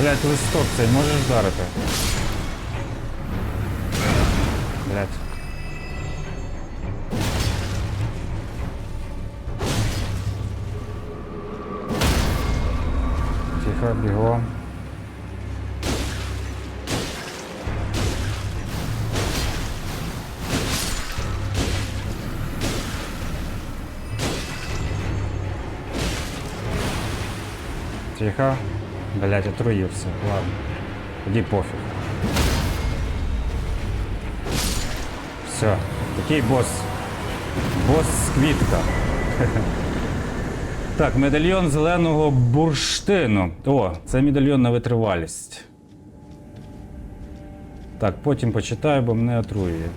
блядь, листок цей можеш вдарити? Блядь. Тихо, бігом. Тихо. Блять, отруївся. Ладно. Тоді пофіг. Все. Такий бос. Бос квітка. Так, медальйон зеленого бурштину. О, це медальйон на витривалість. Так, потім почитаю, бо мене отруює.